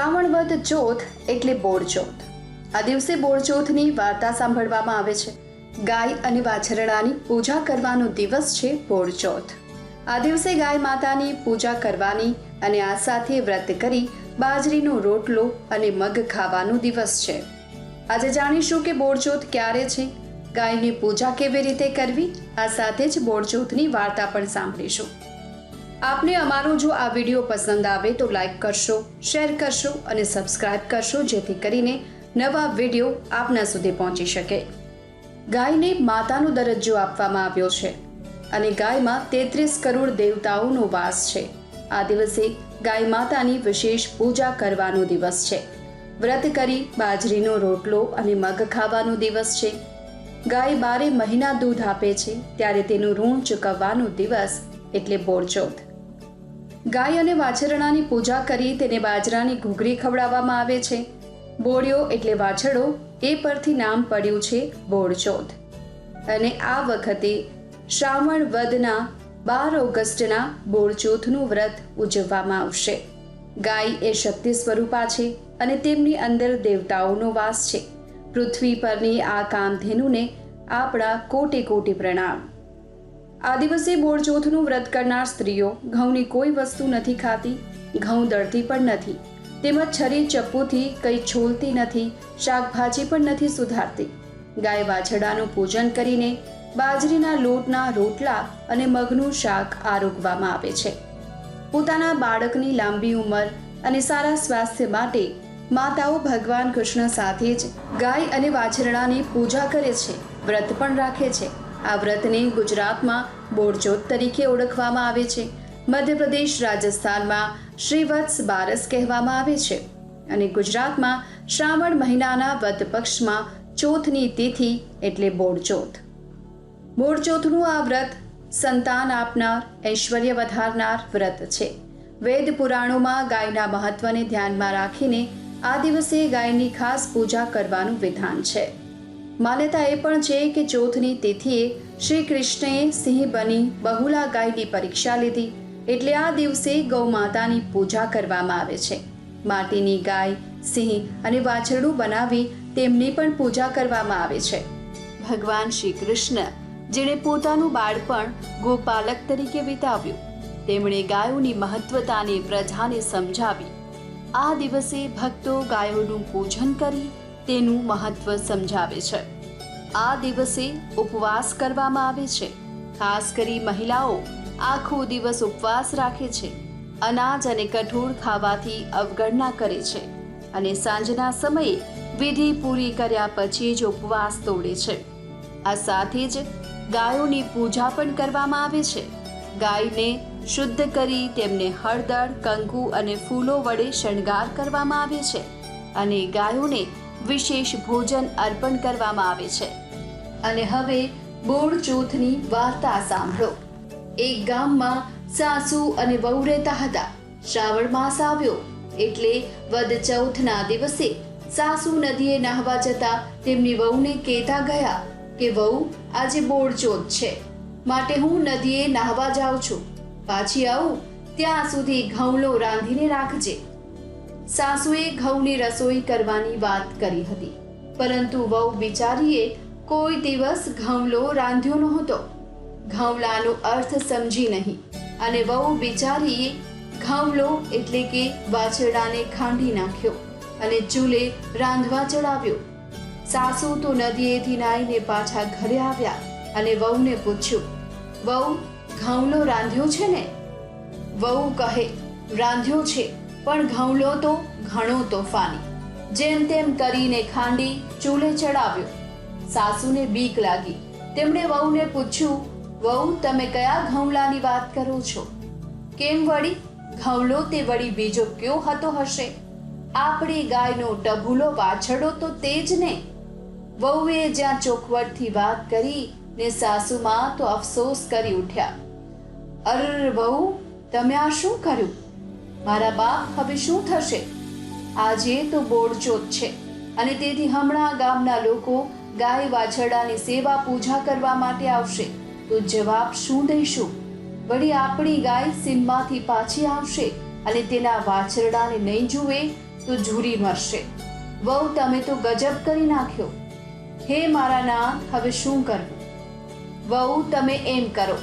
શ્રાવણ વદ ચોથ એટલે બોરચોથ આ દિવસે બોરચોથની વાર્તા સાંભળવામાં આવે છે. ગાય અને વાછરડાની પૂજા કરવાનો દિવસ છે બોરચોથ આ દિવસે ગાય માતાની પૂજા કરવાની અને આ સાથે વ્રત કરી બાજરીનો રોટલો અને મગ ખાવાનો દિવસ છે. આજે જાણીશું કે બોરચોથ ક્યારે છે. ગાયની પૂજા કેવી રીતે કરવી? આ સાથે જ બોરચોથની વાર્તા પણ સાંભળીશું. આપને અમારો જો આ વીડિયો પસંદ આવે તો લાઈક કરશો, શેર કરશો અને સબસ્ક્રાઇબ કરશો જેથી કરીને નવા વીડિયો આપના સુધી પહોંચી શકે. ગાયને માતાનો દરજ્જો આપવામાં આવ્યો છે અને ગાયમાં તેત્રીસ કરોડ દેવતાઓનો વાસ છે. આ દિવસે ગાય માતાની વિશેષ પૂજા કરવાનો દિવસ છે. વ્રત કરી બાજરીનો રોટલો અને મગ ખાવાનો દિવસ છે. ગાય બારે મહિના દૂધ આપે છે, ત્યારે તેનું ઋણ ચૂકવવાનો દિવસ એટલે બોળચોથ ગાય અને વાછરડાની પૂજા કરી તેને બાજરાની ઘૂઘરી ખવડાવવામાં આવે છે. બોળિયો એટલે વાછડો એ પરથી નામ પડ્યું છે બોળચોથ અને આ વખતે શ્રાવણ વદના બાર ઓગસ્ટના બોળચોથનું વ્રત ઉજવવામાં આવશે. ગાય એ શક્તિ સ્વરૂપા છે અને તેમની અંદર દેવતાઓનો વાસ છે. પૃથ્વી પરની આ કામધેનુને આપણા કોટી કોટી પ્રણામ. આ દિવસે બોળચોથનું વ્રત કરનાર સ્ત્રીઓ ઘઉંની કોઈ વસ્તુ નથી ખાતી, ઘઉં દળતી પણ નથી. તેમજ છરી, ચપ્પુથી કંઈ છોલતી નથી, શાકભાજી પણ નથી સુધારતી. ગાય વાછરડાનું પૂજન કરીને બાજરીના લોટના રોટલા અને મગનું શાક આરોગવામાં આવે છે. પોતાના બાળકની લાંબી ઉંમર અને સારા સ્વાસ્થ્ય માટે માતાઓ ભગવાન કૃષ્ણ સાથે જ ગાય અને વાછરડાની પૂજા કરે છે, વ્રત પણ રાખે છે. આ વ્રતને ગુજરાતમાં બોરજોત તરીકે ઓળખવામાં આવે છે. મધ્યપ્રદેશ રાજસ્થાનમાં શ્રીવત્સ બારસ કહેવામાં આવે છે અને ગુજરાતમાં શ્રાવણ મહિનાના વદ પક્ષમાં ચોથની તિથિ એટલે બોળચોથ બોળચોથનું આ વ્રત સંતાન આપનાર, ઐશ્વર્ય વધારનાર વ્રત છે. વેદ પુરાણોમાં ગાયના મહત્વને ધ્યાનમાં રાખીને આ દિવસે ગાયની ખાસ પૂજા કરવાનું વિધાન છે. માન્યતા એ પણ છે કે ચોથની તિથિએ શ્રી કૃષ્ણએ સિંહ બની બહુલા ગાયની પરીક્ષા લીધી. એટલે આ દિવસે ગૌ માતાની પૂજા કરવામાં આવે છે. માટીની ગાય, સિંહ અને વાછરડું બનાવી તેમની પણ પૂજા કરવામાં આવે છે. ભગવાન શ્રી કૃષ્ણ, જેણે પોતાનું બાળપણ ગોપાલક તરીકે વિતાવ્યું. તેમણે ગાયોની મહત્વતાને પ્રજાને સમજાવી. આ દિવસે ભક્તો ગાયોનું પૂજન કરી તેનું મહત્વ સમજાવે છે. આ દિવસે ઉપવાસ કરવામાં આવે છે. ખાસ કરી મહિલાઓ આખો દિવસ ઉપવાસ રાખે છે. અનાજ અને કઠોળ ખાવાથી અવગણના કરે છે અને સાંજના સમયે વિધિ પૂરી કર્યા પછી જ ઉપવાસ તોડે છે. આ સાથે જ ગાયોની પૂજા પણ કરવામાં આવે છે. ગાયને શુદ્ધ કરી તેમને હળદર, કંકુ અને ફૂલો વડે શણગાર કરવામાં આવે છે અને ગાયોને વિશેષ ભોજન અર્પણ કરવામાં આવે છે. અને હવે બોળ ચોથની વાર્તા સાંભળો. એક ગામમાં સાસુ અને વહુ રહેતા હતા શ્રાવણ માસ આવ્યો એટલે વદ ચૌથના દિવસે સાસુ નદીએ નાહવા જતા તેમની વહુને કહેતા ગયા કે, વહુ, આજે બોળચોથ છે. માટે હું નદીએ નાહવા જાઉં છું. પાછી આવું. ત્યાં સુધી ઘઉંલો રાંધીને રાખજે. સાસુએ ઘઉંની રસોઈ કરવાની વાત કરી હતી. પરંતુ વહુ બિચારીએ કોઈ દિવસ ઘઉંલો રાંધ્યો નહોતો. ઘઉંલાનો અર્થ સમજી નહીં અને વહુ બિચારીએ ઘઉંલો એટલે કે વાછરડાને ખાંડી નાખ્યો અને ચૂલે રાંધવા ચડાવ્યો. સાસુ તો નદીએથી નાઈને પાછા ઘરે આવ્યા અને વહુને પૂછ્યું, વહુ, ઘઉંલો રાંધ્યો છે ને? વહુ કહે, રાંધ્યો છે. પણ ઘઉંલો તો ઘણો તોફાની. જેમ તેમ કરીને ખાંડી ચૂલે ચડાવ્યો. સાસુને બીક લાગી. તેમણે વહુને પૂછ્યું, વહુ, તમે કયા ઘઉંલાની વાત કરો છો? કેમ વળી? ઘઉંલો તે વળી બીજો કયો હતો હશે? આપણી ગાયનો ટભુલો વાછડો તો તે જ ને. વહુએ જ્યાં ચોખવટથી વાત કરી ને સાસુમાં તો અફસોસ કરી ઉઠ્યા. અર વહુ, તમે આ શું કર્યું? મારા બાપ હવે શું થશે? આજે તો બોળચોથ છે. અને તેથી હમણાં ગામના લોકો ગાય વાછરડાની સેવા પૂજા કરવા માટે આવશે. તો જવાબ શું દઈશું? વળી આપણી ગાય સીમમાંથી પાછી આવશે અને તેના વાછરડાને નહીં જુએ તો ઝૂરી મરશે. વહુ, તમે તો ગજબ કરી નાખ્યો. હે મારા નાથ, હવે શું કરવું? વહુ, તમે એમ કરો.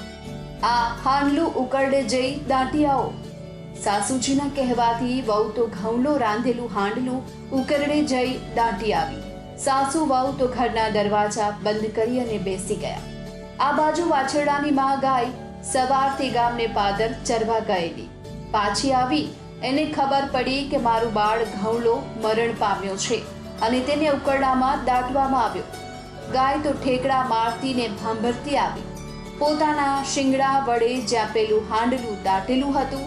આ હાંડલું ઉકરડે જઈ દાટી આવો. સાસુજીના કહેવાથી વહુ તો ઘઉંલો રાંધેલું હાંડલું, ઉકરડે જઈ દાટી આવી. સાસુ વહુ તો ઘરના દરવાજા બંધ કરી અને બેસી ગયા. આ બાજુ વાછરડાની માં ગાય સવારથી ગામને પાદર ચરવા ગયેલી. પાછી આવી એને ખબર પડી કે મારું બાળ ઘઉંલો મરણ પામ્યો છે અને તેને ઉકરડામાં દાટવામાં આવ્યો. ગાય તો ઠેકડા મારતીને ભાંભરતી આવી. પોતાના શિંગડા વડે જ્યાં પેલું હાંડલું દાટેલું હતું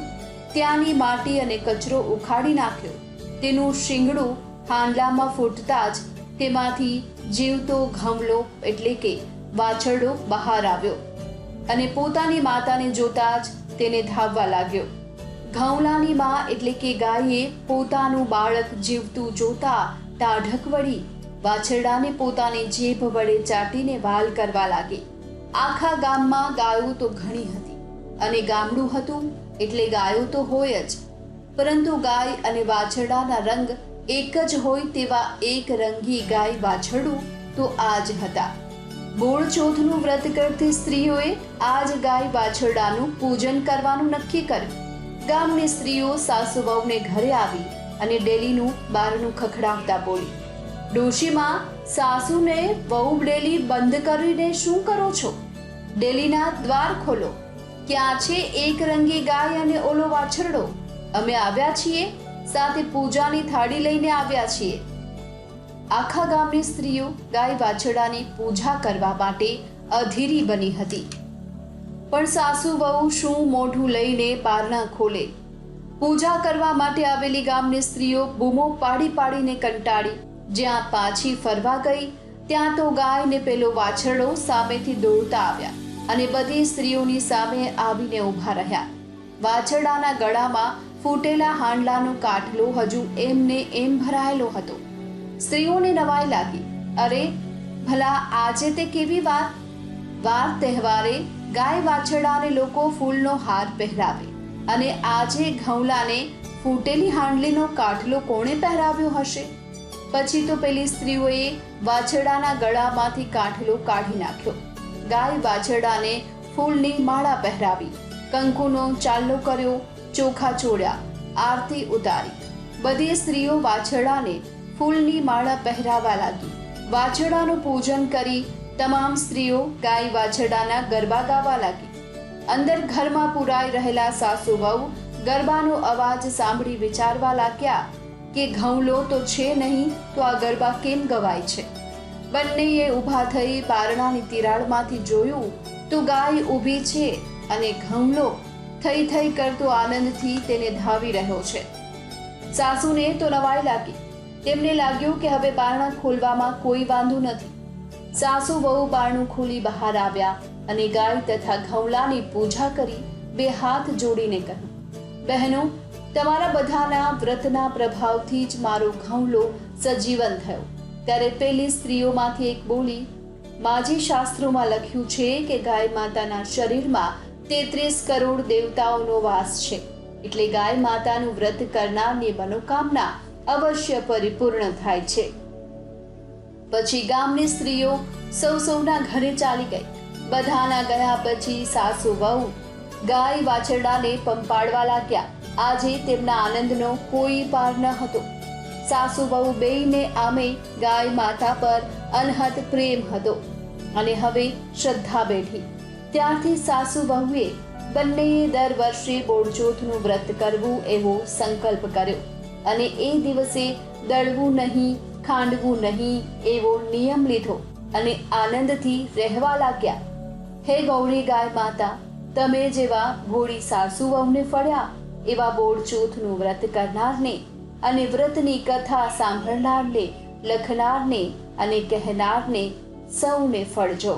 ત્યાંની માટી અને કચરો ઉખાડી નાખ્યો. તેનું શિંગડું હાંડલામાં ફૂટતા જ તેમાંથી જીવતો ઘમલો એટલે કે વાછરડો બહાર આવ્યો અને પોતાની માતાને જોતા જ તેને ધાવવા લાગ્યો. ઘઉલાની માં એટલે કે ગાયે પોતાનું બાળક જીવતું જોતા ટાઢક વળી વાછરડાને પોતાની જીભ વડે ચાટીને વાલ કરવા લાગી. આખા ગામમાં ગાયો તો ઘણી હતી અને ગામડું હતું એટલે ગાયો તો હોય જ. પરંતુ ગાય અને વાછરડાના રંગ એક જ હોય તેવા એક રંગી ગાય વાછરડું તો આ જ હતા. બોળ ચોથનું વ્રત કરતી સ્ત્રીઓએ આ જ ગાય વાછરડાનું પૂજન કરવાનું નક્કી કર્યું. ગામની સ્ત્રીઓ સાસુ વહુને ઘરે આવી અને ડેલીનું બારણું ખખડાવતા બોલી, ડોશીમાં, સાસુને વહુ ડેલી બંધ કરીને શું કરો છો? ડેલીના દ્વાર ખોલો. ક્યાં છે એક રંગી ગાય અને ઓલો વાછરડો અમે આવ્યા છીએ, સાથે પૂજાની થાળી લઈને આવ્યા છીએ. આખા ગામની સ્ત્રીઓ ગાય વાછરડાની પૂજા કરવા માટે અધીરી બની હતી. પણ સાસુ, વહુ, શું મોઢું લઈને પારણા ખોલે. પૂજા કરવા માટે આવેલી ગામની સ્ત્રીઓ બૂમો પાડી પાડીને કંટાળી, જ્યાં પાછી ફરવા ગઈ, ત્યાં તો ગાય ને પેલો વાછરડો સામેથી દોડતા આવ્યા. અને બધી સ્ત્રીઓની સામે આવીને ઊભા રહ્યા. વાછરડાના ગળામાં ફૂટેલા હાંડલાનો કાટલો હજુ એમને એમ ભરાયેલો હતો. સ્ત્રીઓને નવાઈ લાગી. અરે, ભલા આજે તે કેવી વાત વાર તહેવારે ગાય વાછરડાને લોકો ફૂલનો હાર પહેરાવે અને આજે ઘઉલાને ફૂટેલી હાંડલીનો કાટલો કોણે પહેરાવ્યો હશે? પછી તો પેલી સ્ત્રીઓએ વાછરડાના ગળામાંથી કાઠલો કાઢી નાખ્યો. ગાય વાછરડાને ફૂલની માળા પહેરાવી કંકુનો ચાલ્લો કર્યો, ચોખા ચોળ્યા, આરતી ઉતારી. બધી સ્ત્રીઓ વાછરડાને ફૂલની માળા પહેરાવા લાગી. વાછરડાનું પૂજન કરી તમામ સ્ત્રીઓ ગાય વાછરડાના ગરબા ગાવા લાગી. અંદર ઘરમાં પુરાઈ રહેલા સાસુ વહુ ગરબાનો અવાજ સાંભળી વિચારવા લાગ્યા કે ઘઉંલો તો છે નહીં, તો આ ગરબા કેમ ગવાય છે? બંનેએ ઊભા થઈ પારણાની તિરાડમાંથી જોયું, તો ગાય ઊભી છે અને ઘઉંલો થઈ થઈ કરતો આનંદથી તેને ધાવી રહ્યો છે. સાસુને તો નવાઈ લાગી. તેમને લાગ્યું કે હવે બારણા ખોલવામાં કોઈ વાંધો નથી. સાસુ વહુ બારણું ખોલી બહાર આવ્યા અને ગાય તથા ઘઉંલાની પૂજા કરી બે હાથ જોડીને કહ્યું, બહેનો, તમારા બધાના વ્રતના પ્રભાવથી જ મારો ઘઉંલો સજીવન થયો. ત્યારે પેલી સ્ત્રીઓમાંથી એક બોલી, માજી શાસ્ત્રોમાં લખ્યું છે કે ગાય માતાના શરીરમાં તેત્રીસ કરોડ દેવતાઓનો વાસ છે. એટલે ગાય માતાનું વ્રત કરનારની મનોકામના અવશ્ય પરિપૂર્ણ થાય છે. પછી ગામની સ્ત્રીઓ સૌ સૌના ઘરે ચાલી ગઈ. બધાના ગયા પછી સાસુ વહુ ગાય વાછરડાને પંપાડવા લાગ્યા. આજે તેમના આનંદનો કોઈ પાર ન હતો. સાસુ બહુ બેયને આમે ગાય માતા પર અનહદ પ્રેમ હતો અને હવે શ્રદ્ધા બેઠી. ત્યારથી સાસુ બહુએ બંનેએ દર વર્ષે બોળજોથનું વ્રત કરવું એવો સંકલ્પ કર્યો અને એ દિવસે દળવું નહીં, ખાંડવું નહીં એવો નિયમ લીધો અને આનંદથી રહેવા લાગ્યા. હે ગૌરી ગાય માતા, તમે જેવા ભોળી સાસુ વહુને ફળ્યા, એવા બોળચોથનું વ્રત કરનારને અને વ્રતની કથા સાંભળનારને લખનારને અને કહેનારને સૌને ફળજો.